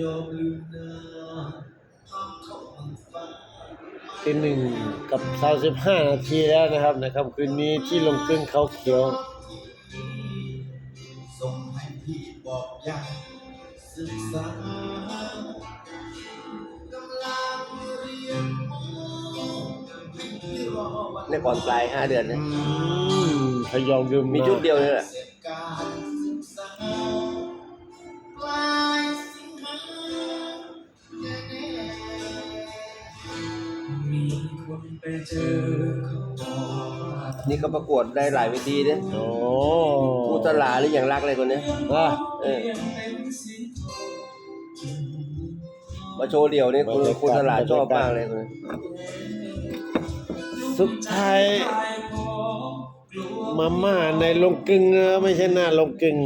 ยอมลืมหน้าทำเขาอันฟ้าที่หนึ่งกับสามสิบห้านาทีแล้วนะครับในค่ำคืนนี้ที่ลงกึ่งเขาเขียว ส่งให้พี่บอกยังศึกษากำลังเรียนมพี่รอวัน ในก่อนปลายห้าเดือนนะอืมพยองดื่มมีชุดเดียวนี่แหละ ไปเจอเขาบอกว่านี่ก็ประกวดได้หลายเวทีเนี่ยโอ้ครูตลาหรืออย่างรักเลยคนเนี้ยอะเออมาโชว์เดี่ยวนี่คุณครูตลาชอบมากเลยคนนี้สุดท้ายมาม่าในลงกึ่งเออไม่ใช่หน้าลงกึ่ง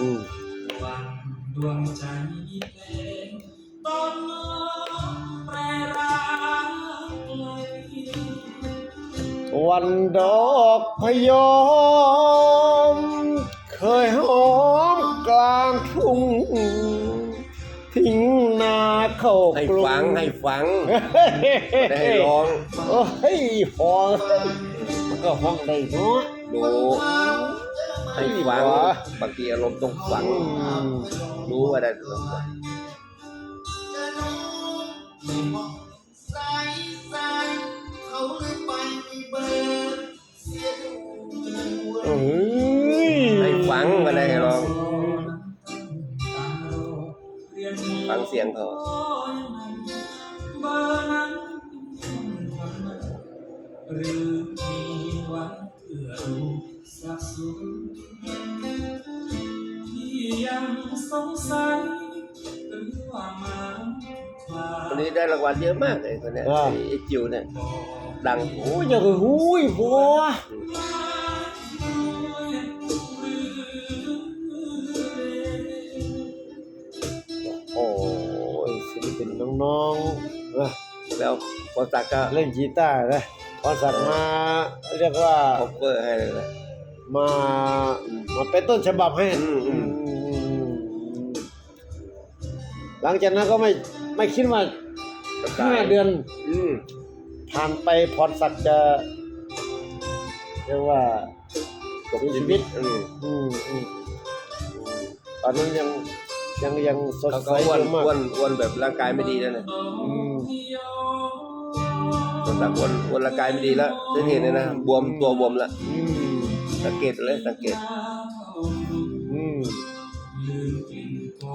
อืมวันดวงใจเพลงตอนน้อง วันดอกพยอม เคยหอมกลางทุ่งทิ้งนาเข้าให้กรุงฟังให้ฟังเฮ้ยได้ให้ร้องโอ้ยฟ้องมันก็ฟ้องได้เนาะดูให้ฟังบางทีอารมณ์ต้องฟังอืมรู้ว่าได้ไม่มองสายสายเขาเลยไป เอ้ยให้ฟังมาได้ให้ร้อง ฟังเสียงเขาเบอร์นั้นหรือมีหวังเพื่อดูสักสุดที่ยังสงสัยหรือว่ามันคนนี้ได้รางวัลเยอะมากเลยคนเนี้ยไอ้ไอ้จิ๋วเนี่ยดัง โอ้ยอย่างกับหูยพัว แล้วพอสักก็เล่นกีตาร์นะพอสักมาเรียกว่า คอฟเวอร์ให้เลยนะ มามาเป็นต้นฉบับให้อืมอืม อืมหลังจากนั้นก็ไม่ไม่คิดว่าห้าเดือนอืมผ่านไปพรศักดิ์จะ เรียกว่าจบชีวิตอืมอืมอืมตอนนั้นยังยังยังสดเขาใสก็อ้วนอยู่มากอ้วนอ้วนแบบร่างกายไม่ดีแล้วนะอืม พอสักอ้วนอ้วนร่างกายไม่ดีแล้วจะเห็นเลยนะบวมตัวบวมละอืมสังเกตเลยสังเกตอืม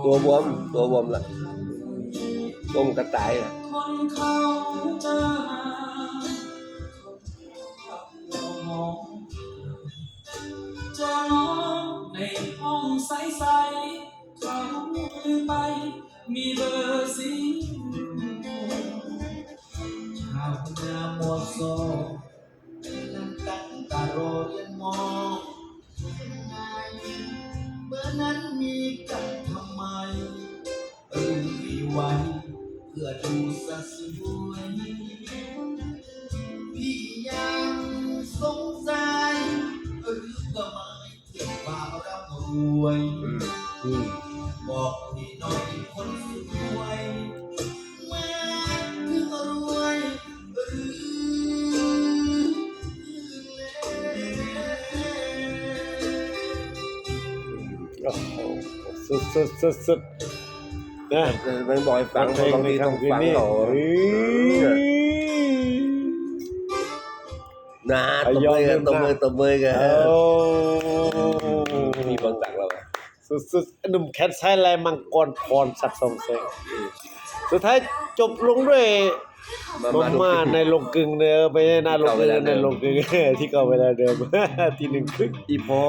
ตัวบวมตัวบวมละบวมกระต่ายละคนเขาเจอเขามองเจอน้องในห้องใสๆเขาลืมไป มีเบอร์สี กันทำไมเออมีไว้เพื่อดูสะสวย พี่ยังสงสัยหรือว่าไม่ถึงบ่าวร่ำรวย อืมอืมบอกพี่หน่อยคนสวย สุดสุดสุดสุดนะมันบอกให้ฟังเพลงบางในทีต้องคำคืนฟังนี้เขาเฮ้ยนะตบมือกันตบมือตบมือกันโอ้มีบางสักแล้วอะสุดสุดหนุ่มแคทไซไลมังกรพรสักดิ์ทรงแสงสุดท้ายจบลงด้วยมามามาดูม่าในลงกึ่งเนอไปหน้าลงกึ่งที่เก่าเวลาเดิในมลงกึ่งที่เก่าเวลาเดิม ทีหนึ่งครึ่ง อีพอ